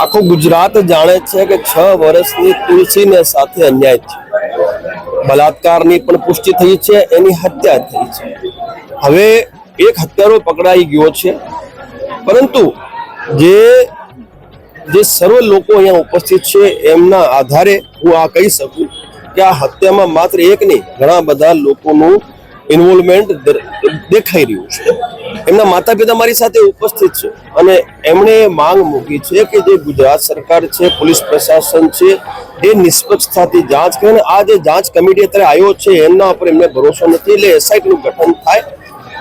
આખું ગુજરાત જાણે છે કે છ વર્ષની તુલસીને સાથે અન્યાય છે બલાત્કારની પણ પુષ્ટિ થઈ છે, એની હત્યા થઈ છે. હવે એક હત્યારો પકડાઈ ગયો છે. પરંતુ જે જે સર્વ લોકો અહીંયા ઉપસ્થિત છે, એમના આધારે હું આ કહી શકું કે આ હત્યામાં માત્ર એક નહીં, ઘણા બધા લોકોનું ઇન્વોલ્વમેન્ટ દેખાઈ રહ્યું છે. એમના માતા પિતા મારી સાથે ઉપસ્થિત છે. અને એમણે માંગ મૂકી છે કે જે ગુજરાત સરકાર છે, પોલીસ પ્રશાસન છે એ નિષ્પક્ષતાથી જાંચ કરે આ જે જાંચ કમિટી અત્યારે આવ્યો છે, એમના ઉપર એમને ભરોસો નથી. એટલે એસઆઈટીનું ગઠન થાય,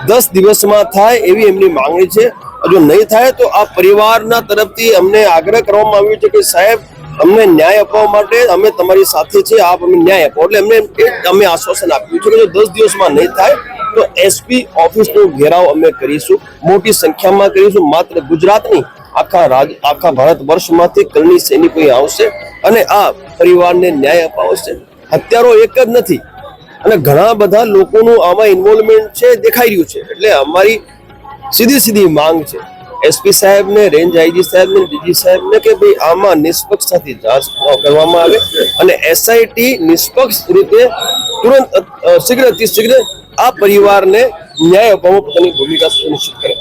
દસ દિવસમાં થાય એવી એમની માંગણી છે. જો નહીં થાય તો આ પરિવારના તરફથી અમને આગ્રહ કરવામાં આવ્યો છે કે સાહેબ અમને ન્યાય અપાવવા માટે અમે તમારી સાથે છે આપ અમને ન્યાય આપો. એટલે અમને અમે આશ્વાસન આપ્યું છે કે જો દસ દિવસમાં નહીં થાય, તો એસપી ઓફિસનો ઘેરાવ અમે કરીશું, મોટી સંખ્યામાં કરીશું, માત્ર ગુજરાતની આખા રાજ, આખા ભારત વર્ષમાંથી કરણી સૈનિકો આવશે અને આ પરિવારને ન્યાય અપાવશે. હત્યારો એક જ નથી, અને ઘણા બધા લોકોનું આમાં ઇન્વોલ્વમેન્ટ છે, દેખાઈ રહ્યું છે. એટલે અમારી સીધી સીધી માંગ છે. એસપી સાહેબને, રેન્જ આઈજી સાહેબને, ડીજી સાહેબને કે ભાઈ આમાં નિષ્પક્ષતાથી જાંચ કરવામાં આવે અને એસઆઈટી નિષ્પક્ષ રીતે તુરંત શીઘ્ર અતિ શીઘ્ર આ પરિવારને ન્યાય અપાવવામાં પોતાની ભૂમિકા સુનિશ્ચિત કરે.